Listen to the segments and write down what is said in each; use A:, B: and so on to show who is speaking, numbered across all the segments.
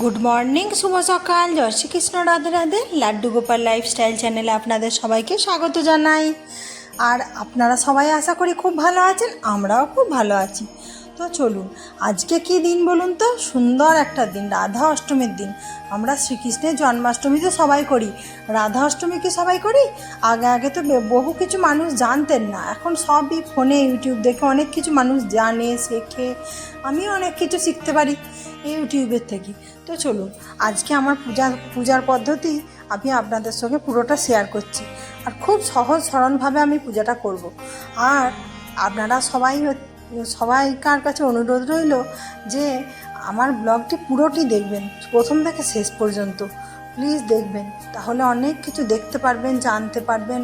A: good morning শুভ সকাল জয় শ্রীকৃষ্ণ রাধে রাধে লাড্ডু গোপাল লাইফস্টাইল চ্যানেলে আপনাদের সবাইকে স্বাগত জানাই আর আপনারা সবাই আশা করি খুব ভালো আছেন আমরাও খুব ভালো আছি তো চলুন আজকে কি দিন বলুন তো সুন্দর একটা দিন রাধা অষ্টমীর দিন আমরা শ্রীকৃষ্ণের জন্মাষ্টমী তো সবাই করি রাধা অষ্টমী কি সবাই করি আগে আগে তো বহু কিছু মানুষ জানতেন না এখন সবই ফোনে ইউটিউব দেখে অনেক কিছু মানুষ জানে শেখে আমিও অনেক কিছু শিখতে পারি ইউটিউবের থেকে তো চলুন আজকে আমার পূজা পূজার পদ্ধতি আমি আপনাদের সঙ্গে পুরোটা শেয়ার করছি আর খুব সহজ সরলভাবে আমি পূজাটা করব আর আপনারা সবাই হচ্ছে সবাইকার কাছে অনুরোধ রইল যে আমার ব্লগটি পুরোটি দেখবেন প্রথম থেকে শেষ পর্যন্ত প্লিজ দেখবেন তাহলে অনেক কিছু দেখতে পারবেন জানতে পারবেন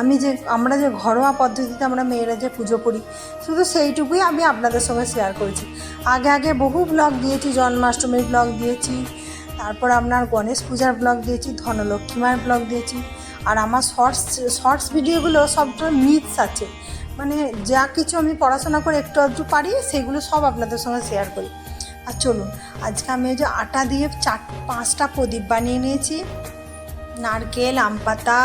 A: আমি যে আমরা যে ঘরোয়া পদ্ধতিতে আমরা মেয়েরা যে পুজো করি শুধু সেইটুকুই আমি আপনাদের সঙ্গে শেয়ার করেছি আগে আগে বহু ব্লগ দিয়েছি জন্মাষ্টমীর ব্লগ দিয়েছি তারপর আপনার গণেশ পূজার ব্লগ দিয়েছি ধনলক্ষ্মী মায়ের ব্লগ দিয়েছি আর আমার শর্টস শর্টস ভিডিওগুলো সবটা মিথস আছে মানে যা কিছু আমি পড়াশোনা করে একটু আধটু পারি সেগুলো সব আপনাদের সঙ্গে শেয়ার করি আর চলুন আজকে আমি ওই যে আটা দিয়ে চার পাঁচটা প্রদীপ বানিয়ে নিয়েছি নারকেল আম পাতা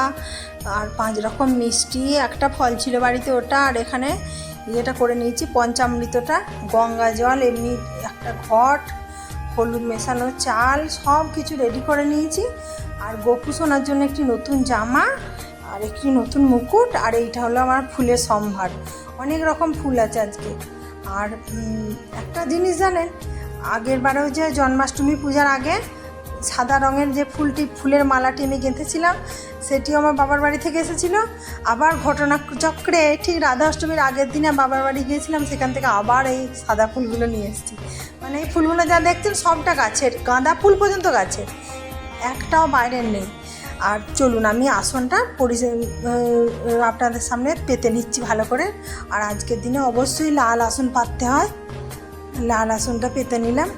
A: আর পাঁচ রকম মিষ্টি একটা ফল ছিল বাড়িতে ওটা আর এখানে ইয়েটা করে নিয়েছি পঞ্চামৃতটা গঙ্গা জল এমনি একটা ঘট হলুদ মেশানো চাল সব কিছু রেডি করে নিয়েছি আর গোপু জন্য একটি নতুন জামা আর একটি নতুন মুকুট আর এইটা হলো আমার ফুলের সম্ভার অনেক রকম ফুল আছে আজকে আর একটা জিনিস জানেন আগের বারেও যে জন্মাষ্টমী পূজার আগে সাদা রঙের যে ফুলটি ফুলের মালাটি আমি গেঁথেছিলাম সেটিও আমার বাবার বাড়ি থেকে এসেছিলো আবার ঘটনাচক্রে ঠিক রাধা অষ্টমীর আগের দিনে বাবার বাড়ি গিয়েছিলাম সেখান থেকে আবার এই সাদা ফুলগুলো নিয়ে এসেছি মানে এই ফুলগুলো যা দেখছেন সবটা গাছের গাঁদা ফুল পর্যন্ত গাছের একটাও বাইরের নেই আর চলুন আমি আসনটা পরিচয় আপনাদের সামনে পেতে নিচ্ছি ভালো করে আর আজকের দিনে অবশ্যই লাল আসন পাততে হয় লাল আসনটা পেতে নিলাম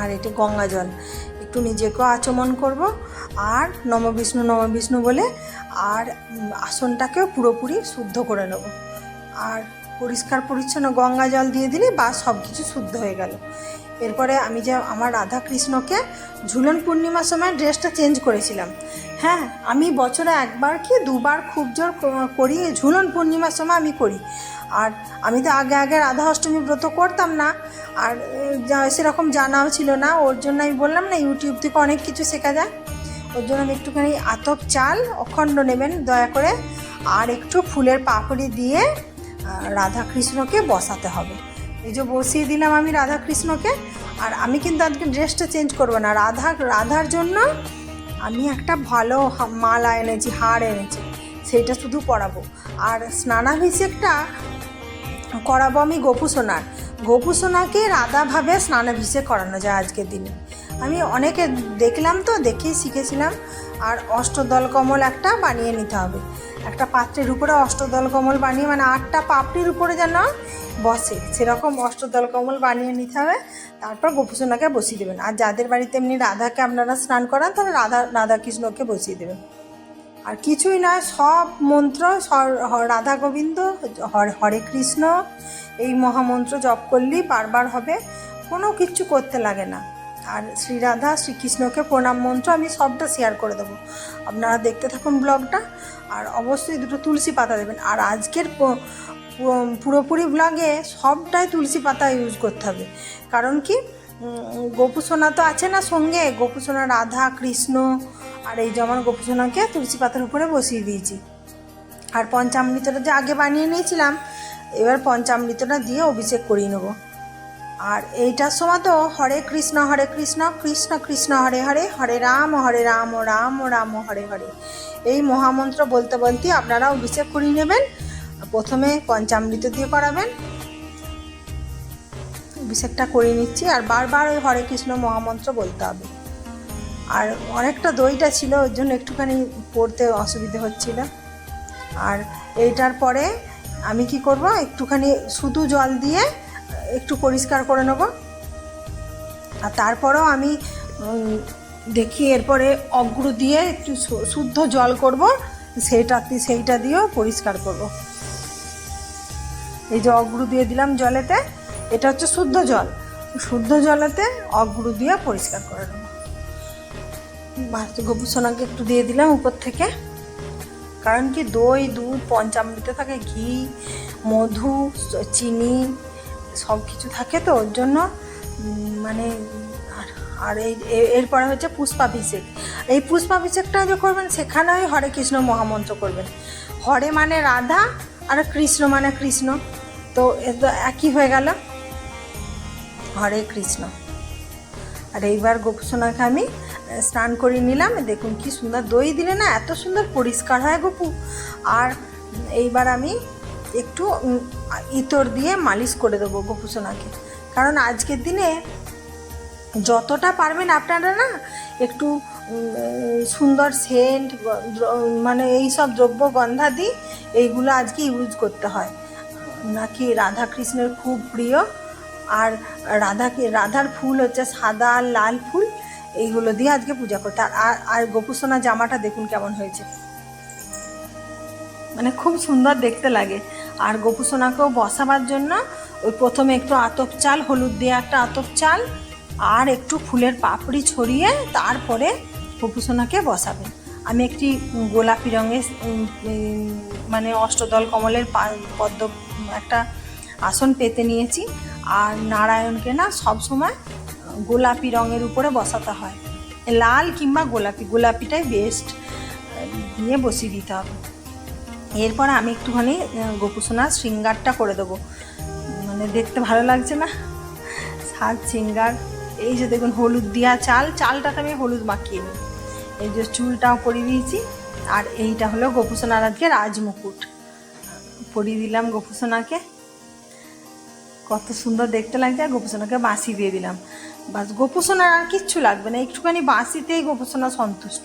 A: আর এটি গঙ্গা জল একটু নিজেকেও আচমন করব আর নববিষ্ণু নববিষ্ণু বলে আর আসনটাকেও পুরোপুরি শুদ্ধ করে নেব আর পরিষ্কার পরিচ্ছন্ন গঙ্গা জল দিয়ে দিলে বা সব কিছু শুদ্ধ হয়ে গেল এরপরে আমি যে আমার রাধা কৃষ্ণকে ঝুলন পূর্ণিমার সময় ড্রেসটা চেঞ্জ করেছিলাম হ্যাঁ আমি বছরে একবার কি দুবার খুব জোর করি ঝুলন পূর্ণিমার সময় আমি করি আর আমি তো আগে আগে রাধা অষ্টমী ব্রত করতাম না আর সেরকম জানাও ছিল না ওর জন্য আমি বললাম না ইউটিউব থেকে অনেক কিছু শেখা যায় ওর জন্য আমি একটুখানি আতপ চাল অখণ্ড নেবেন দয়া করে আর একটু ফুলের পাপড়ি দিয়ে রাধাকৃষ্ণকে বসাতে হবে এই যে বসিয়ে দিলাম আমি রাধাকৃষ্ণকে আর আমি কিন্তু আজকে ড্রেসটা চেঞ্জ করবো না রাধা রাধার জন্য আমি একটা ভালো মালা এনেছি হার এনেছি সেইটা শুধু পরাবো আর স্নানাভিষেকটা করাবো আমি গোপু সোনার গোপু সোনাকে রাধাভাবে স্নানাভিষেক করানো যায় আজকের দিনে আমি অনেকে দেখলাম তো দেখেই শিখেছিলাম আর অষ্টদল কমল একটা বানিয়ে নিতে হবে একটা পাত্রের উপরে অষ্টদল কমল বানিয়ে মানে আটটা পাপড়ির উপরে যেন বসে সেরকম অষ্টদল কমল বানিয়ে নিতে হবে তারপর গোপুসোনাকে বসিয়ে দেবেন আর যাদের বাড়িতে এমনি রাধাকে আপনারা স্নান করান তাহলে রাধা রাধাকৃষ্ণকে বসিয়ে দেবেন আর কিছুই নয় সব মন্ত্র রাধা গোবিন্দ হরে কৃষ্ণ এই মহামন্ত্র জপ করলেই বারবার হবে কোনো কিছু করতে লাগে না আর শ্রীরাধা শ্রীকৃষ্ণকে প্রণাম মন্ত্র আমি সবটা শেয়ার করে দেবো আপনারা দেখতে থাকুন ব্লগটা আর অবশ্যই দুটো তুলসী পাতা দেবেন আর আজকের পুরোপুরি ব্লগে সবটাই তুলসী পাতা ইউজ করতে হবে কারণ কি গোপুসোনা তো আছে না সঙ্গে গোপুসোনা রাধা কৃষ্ণ আর এই যে গোপুসোনাকে তুলসী পাতার উপরে বসিয়ে দিয়েছি আর পঞ্চামৃতটা যে আগে বানিয়ে নিয়েছিলাম এবার পঞ্চামৃতটা দিয়ে অভিষেক করিয়ে নেবো আর এইটার সময় তো হরে কৃষ্ণ হরে কৃষ্ণ কৃষ্ণ কৃষ্ণ হরে হরে হরে রাম হরে রাম রাম রাম হরে হরে এই মহামন্ত্র বলতে বলতে আপনারা অভিষেক করিয়ে নেবেন প্রথমে পঞ্চামৃত দিয়ে করাবেন অভিষেকটা করে নিচ্ছি আর বারবার ওই হরে কৃষ্ণ মহামন্ত্র বলতে হবে আর অনেকটা দইটা ছিল ওর জন্য একটুখানি পড়তে অসুবিধে হচ্ছিল আর এইটার পরে আমি কি করব একটুখানি শুধু জল দিয়ে একটু পরিষ্কার করে নেব আর তারপরেও আমি দেখি এরপরে অগ্রু দিয়ে একটু শুদ্ধ জল করব সেটা সেইটা দিয়েও পরিষ্কার করব এই যে অগ্রু দিয়ে দিলাম জলেতে এটা হচ্ছে শুদ্ধ জল শুদ্ধ জলেতে অগ্রু দিয়ে পরিষ্কার করে নেব ভারত সোনাকে একটু দিয়ে দিলাম উপর থেকে কারণ কি দই দুধ পঞ্চামৃতে থাকে ঘি মধু চিনি সব কিছু থাকে তো ওর জন্য মানে আর এই এরপরে হচ্ছে পুষ্পাভিষেক এই পুষ্পাভিষেকটা যে করবেন সেখানে ওই হরে কৃষ্ণ মহামন্ত্র করবেন হরে মানে রাধা আর কৃষ্ণ মানে কৃষ্ণ তো এ তো একই হয়ে গেল হরে কৃষ্ণ আর এইবার গোপসোনাকে আমি স্নান করে নিলাম দেখুন কি সুন্দর দই দিলে না এত সুন্দর পরিষ্কার হয় গপু আর এইবার আমি একটু ইতর দিয়ে মালিশ করে দেবো গোপুসোনাকে কারণ আজকের দিনে যতটা পারবেন আপনারা না একটু সুন্দর সেন্ট মানে এই সব দ্রব্য গন্ধাদি এইগুলো আজকে ইউজ করতে হয় নাকি রাধা কৃষ্ণের খুব প্রিয় আর রাধাকে রাধার ফুল হচ্ছে সাদা লাল ফুল এইগুলো দিয়ে আজকে পূজা করতে আর আর গোপুসোনা জামাটা দেখুন কেমন হয়েছে মানে খুব সুন্দর দেখতে লাগে আর গোপু সোনাকেও বসাবার জন্য ওই প্রথমে একটু আতপ চাল হলুদ দিয়ে একটা আতপ চাল আর একটু ফুলের পাপড়ি ছড়িয়ে তারপরে গোপু সোনাকে আমি একটি গোলাপি রঙের মানে অষ্টদল কমলের পদ্ম একটা আসন পেতে নিয়েছি আর নারায়ণকে না সবসময় গোলাপি রঙের উপরে বসাতে হয় লাল কিংবা গোলাপি গোলাপিটাই বেস্ট দিয়ে বসিয়ে দিতে হবে এরপর আমি একটুখানি গোপুসোনার শৃঙ্গারটা করে দেবো মানে দেখতে ভালো লাগছে না শাক শৃঙ্গার এই যে দেখুন হলুদ দিয়া চাল চালটাকে আমি হলুদ মাখিয়ে নিই এই যে চুলটাও পরিয়ে দিয়েছি আর এইটা হলো গোপুসোনার আজকে রাজমুকুট পরিয়ে দিলাম গোপুসোনাকে কত সুন্দর দেখতে লাগছে আর গোপুসোনাকে বাঁশি দিয়ে দিলাম বাস গোপুসোনার আর কিচ্ছু লাগবে না একটুখানি বাঁশিতেই গোপুসোনা সন্তুষ্ট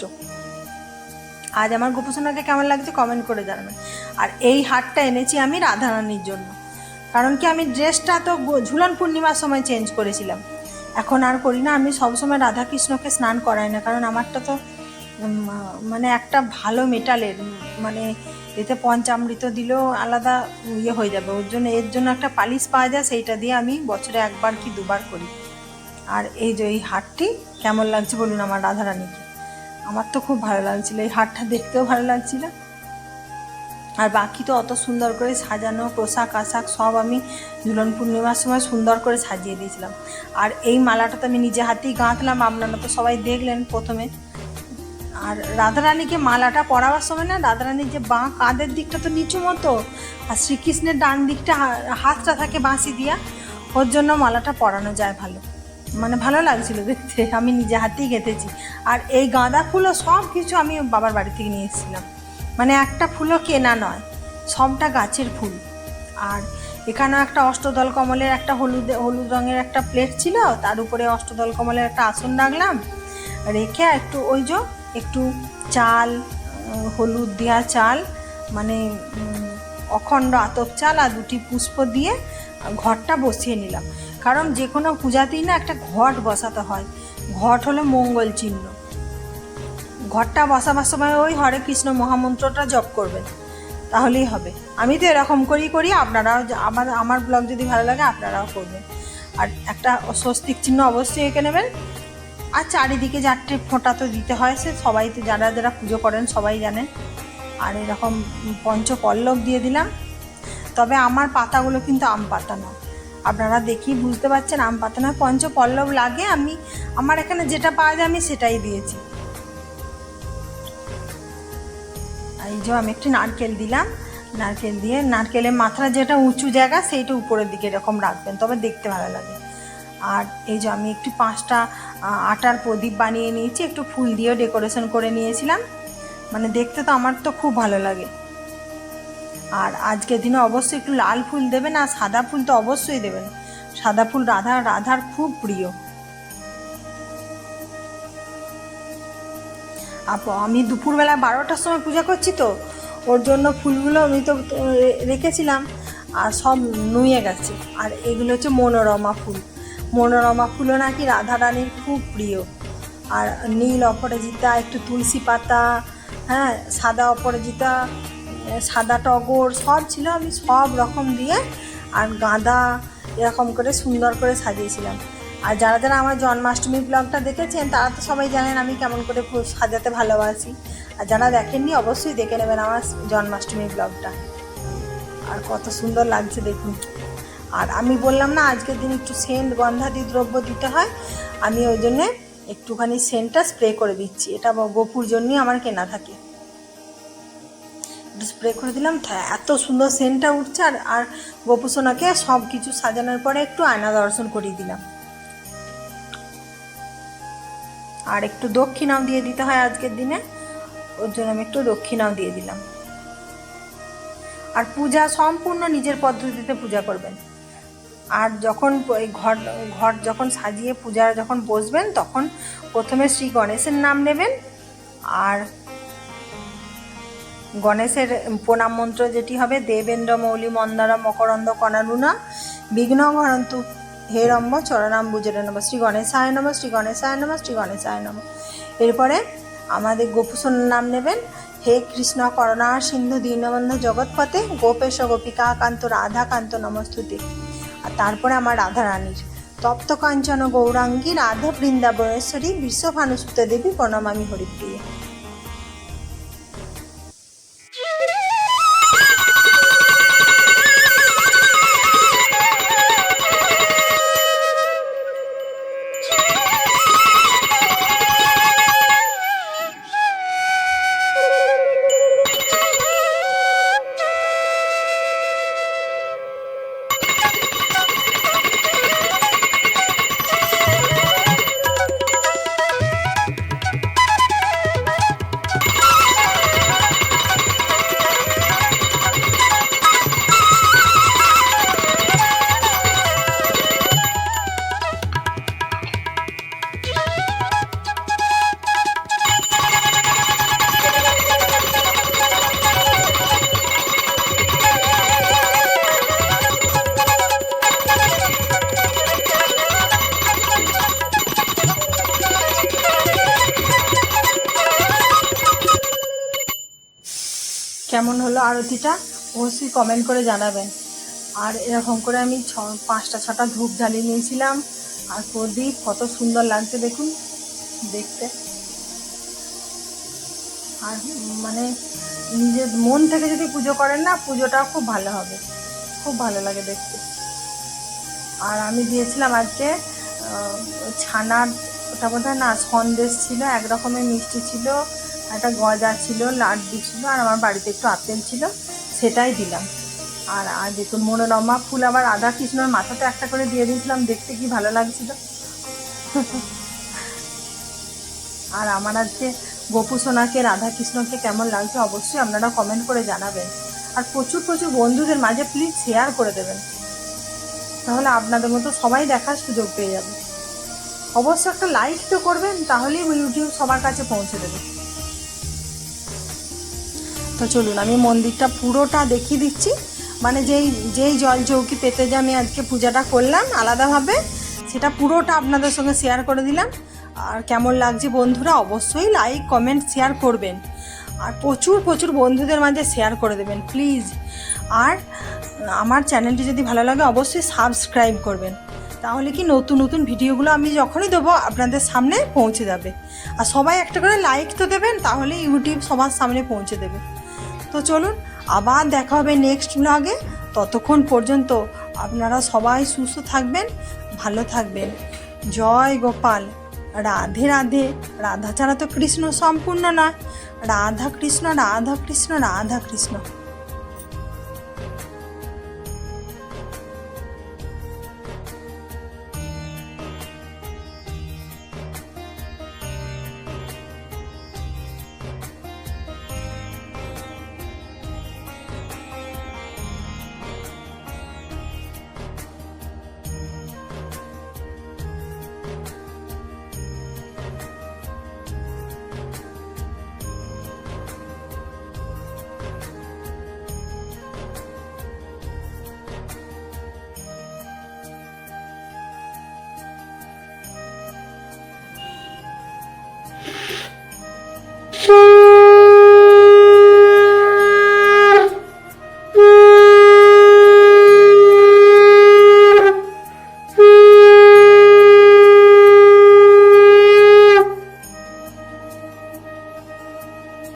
A: আজ আমার গোপসনাকে কেমন লাগছে কমেন্ট করে জানাবেন আর এই হারটা এনেছি আমি রাধারানীর জন্য কারণ কি আমি ড্রেসটা তো ঝুলন পূর্ণিমার সময় চেঞ্জ করেছিলাম এখন আর করি না আমি সবসময় রাধাকৃষ্ণকে স্নান করাই না কারণ আমারটা তো মানে একটা ভালো মেটালের মানে এতে পঞ্চামৃত দিলেও আলাদা ইয়ে হয়ে যাবে ওর জন্য এর জন্য একটা পালিশ পাওয়া যায় সেইটা দিয়ে আমি বছরে একবার কি দুবার করি আর এই যে এই হাটটি কেমন লাগছে বলুন আমার রাধারানীকে আমার তো খুব ভালো লাগছিল এই হাটটা দেখতেও ভালো লাগছিল আর বাকি তো অত সুন্দর করে সাজানো পোশাক আশাক সব আমি ঝুলন পূর্ণিমার সময় সুন্দর করে সাজিয়ে দিয়েছিলাম আর এই মালাটা তো আমি নিজে হাতেই গাঁথলাম আপনারা তো সবাই দেখলেন প্রথমে আর রাধারানীকে মালাটা পরাবার সময় না রাধারানীর যে বাঁ কাঁধের দিকটা তো নিচু মতো আর শ্রীকৃষ্ণের ডান দিকটা হাতটা থাকে বাঁশি দিয়া ওর জন্য মালাটা পরানো যায় ভালো মানে ভালো লাগছিল দেখতে আমি নিজে হাতেই গেঁথেছি আর এই গাঁদা ফুলও সব কিছু আমি বাবার বাড়ি থেকে নিয়ে এসেছিলাম মানে একটা ফুলও কেনা নয় সবটা গাছের ফুল আর এখানেও একটা অষ্টদল কমলের একটা হলুদ হলুদ রঙের একটা প্লেট ছিল তার উপরে অষ্টদল কমলের একটা আসন রাখলাম রেখে একটু ওই যো একটু চাল হলুদ দেওয়া চাল মানে অখণ্ড আতপ চাল আর দুটি পুষ্প দিয়ে ঘরটা বসিয়ে নিলাম কারণ যে কোনো পূজাতেই না একটা ঘট বসাতে হয় ঘট হলো মঙ্গল চিহ্ন ঘরটা বসাবার সময় ওই হরে কৃষ্ণ মহামন্ত্রটা জপ করবেন তাহলেই হবে আমি তো এরকম করেই করি আপনারাও আমার আমার ব্লগ যদি ভালো লাগে আপনারাও করবেন আর একটা স্বস্তিক চিহ্ন অবশ্যই এঁকে নেবেন আর চারিদিকে চারটে ফোঁটা তো দিতে হয় সে সবাই তো যারা যারা পুজো করেন সবাই জানেন আর এরকম পঞ্চপল্লব দিয়ে দিলাম তবে আমার পাতাগুলো কিন্তু আম পাতা নয় আপনারা দেখি বুঝতে পারছেন আম পাতা না পঞ্চপল্লব লাগে আমি আমার এখানে যেটা পাওয়া যায় আমি সেটাই দিয়েছি এই যে আমি একটি নারকেল দিলাম নারকেল দিয়ে নারকেলের মাথার যেটা উঁচু জায়গা সেইটা উপরের দিকে এরকম রাখবেন তবে দেখতে ভালো লাগে আর এই যে আমি একটি পাঁচটা আটার প্রদীপ বানিয়ে নিয়েছি একটু ফুল দিয়েও ডেকোরেশন করে নিয়েছিলাম মানে দেখতে তো আমার তো খুব ভালো লাগে আর আজকের দিনে অবশ্যই একটু লাল ফুল দেবেন আর সাদা ফুল তো অবশ্যই দেবেন সাদা ফুল রাধা রাধার খুব প্রিয় আপ আমি দুপুরবেলা বারোটার সময় পূজা করছি তো ওর জন্য ফুলগুলো আমি তো রেখেছিলাম আর সব নুয়ে গেছে আর এগুলো হচ্ছে মনোরমা ফুল মনোরমা ফুলও নাকি রাধারানীর খুব প্রিয় আর নীল অপরাজিতা একটু তুলসী পাতা হ্যাঁ সাদা অপরাজিতা সাদা টগর সব ছিল আমি সব রকম দিয়ে আর গাঁদা এরকম করে সুন্দর করে সাজিয়েছিলাম আর যারা যারা আমার জন্মাষ্টমী ব্লগটা দেখেছেন তারা তো সবাই জানেন আমি কেমন করে সাজাতে ভালোবাসি আর যারা দেখেননি অবশ্যই দেখে নেবেন আমার জন্মাষ্টমী ব্লগটা আর কত সুন্দর লাগছে দেখুন আর আমি বললাম না আজকের দিন একটু সেন্ট গন্ধাদি দ্রব্য দিতে হয় আমি ওই জন্যে একটুখানি সেন্টটা স্প্রে করে দিচ্ছি এটা গোপুর জন্যই আমার কেনা থাকে স্প্রে করে দিলাম এত সুন্দর সেন্টটা উঠছে আর আর গোপুসোনাকে সব কিছু সাজানোর পরে একটু আয়না দর্শন করিয়ে দিলাম আর একটু দক্ষিণাও দিয়ে দিতে হয় আজকের দিনে ওর জন্য আমি একটু দক্ষিণাও দিয়ে দিলাম আর পূজা সম্পূর্ণ নিজের পদ্ধতিতে পূজা করবেন আর যখন এই ঘর ঘর যখন সাজিয়ে পূজা যখন বসবেন তখন প্রথমে শ্রী গণেশের নাম নেবেন আর গণেশের প্রণাম মন্ত্র যেটি হবে দেবেন্দ্র মৌলি মন্দারা মকরন্দ কণারুনা বিঘ্ন ঘরন্তু হে রম্য চরণাম বুজরে নম শ্রী গণেশায় নম শ্রী গণেশায় নম শ্রী গণেশায় নম এরপরে আমাদের গোপুসন নাম নেবেন হে কৃষ্ণ করণা সিন্ধু দীনবন্ধ জগৎপথে গোপেশ গোপিকা কান্ত রাধাকান্ত নমস্তুতি আর তারপরে আমার রাধা রানীর তপ্ত কাঞ্চন গৌরাঙ্গী রাধা বৃন্দাবনেশ্বরী বিশ্বভানুসুত দেবী প্রণাম আমি হরিপ্রিয়া কেমন হলো আরতিটা অবশ্যই কমেন্ট করে জানাবেন আর এরকম করে আমি ছ পাঁচটা ছটা ধূপ জ্বালিয়ে নিয়েছিলাম আর প্রদীপ কত সুন্দর লাগছে দেখুন দেখতে আর মানে নিজের মন থেকে যদি পুজো করেন না পুজোটাও খুব ভালো হবে খুব ভালো লাগে দেখতে আর আমি দিয়েছিলাম আজকে ছানার ওটা বোধ না সন্দেশ ছিল এক রকমের মিষ্টি ছিল একটা গজা ছিল লাড্ডু ছিল আর আমার বাড়িতে একটু আপেল ছিল সেটাই দিলাম আর আর দেখুন মনোরমা ফুল আবার আদা কৃষ্ণর মাথাতে একটা করে দিয়ে দিয়েছিলাম দেখতে কি ভালো লাগছিল আর আমার আজকে গোপু সোনাকে রাধা কৃষ্ণকে কেমন লাগছে অবশ্যই আপনারা কমেন্ট করে জানাবেন আর প্রচুর প্রচুর বন্ধুদের মাঝে প্লিজ শেয়ার করে দেবেন তাহলে আপনাদের মতো সবাই দেখার সুযোগ পেয়ে যাবে অবশ্য একটা লাইক তো করবেন তাহলেই ইউটিউব সবার কাছে পৌঁছে দেবে তো চলুন আমি মন্দিরটা পুরোটা দেখিয়ে দিচ্ছি মানে যেই যেই জল চৌকি পেতে যে আমি আজকে পূজাটা করলাম আলাদাভাবে সেটা পুরোটা আপনাদের সঙ্গে শেয়ার করে দিলাম আর কেমন লাগছে বন্ধুরা অবশ্যই লাইক কমেন্ট শেয়ার করবেন আর প্রচুর প্রচুর বন্ধুদের মাঝে শেয়ার করে দেবেন প্লিজ আর আমার চ্যানেলটি যদি ভালো লাগে অবশ্যই সাবস্ক্রাইব করবেন তাহলে কি নতুন নতুন ভিডিওগুলো আমি যখনই দেবো আপনাদের সামনে পৌঁছে যাবে আর সবাই একটা করে লাইক তো দেবেন তাহলে ইউটিউব সবার সামনে পৌঁছে দেবে তো চলুন আবার দেখা হবে নেক্সট ব্লগে ততক্ষণ পর্যন্ত আপনারা সবাই সুস্থ থাকবেন ভালো থাকবেন জয় গোপাল রাধে রাধে রাধা ছাড়া তো কৃষ্ণ সম্পূর্ণ নয় রাধা কৃষ্ণ রাধা কৃষ্ণ রাধা কৃষ্ণ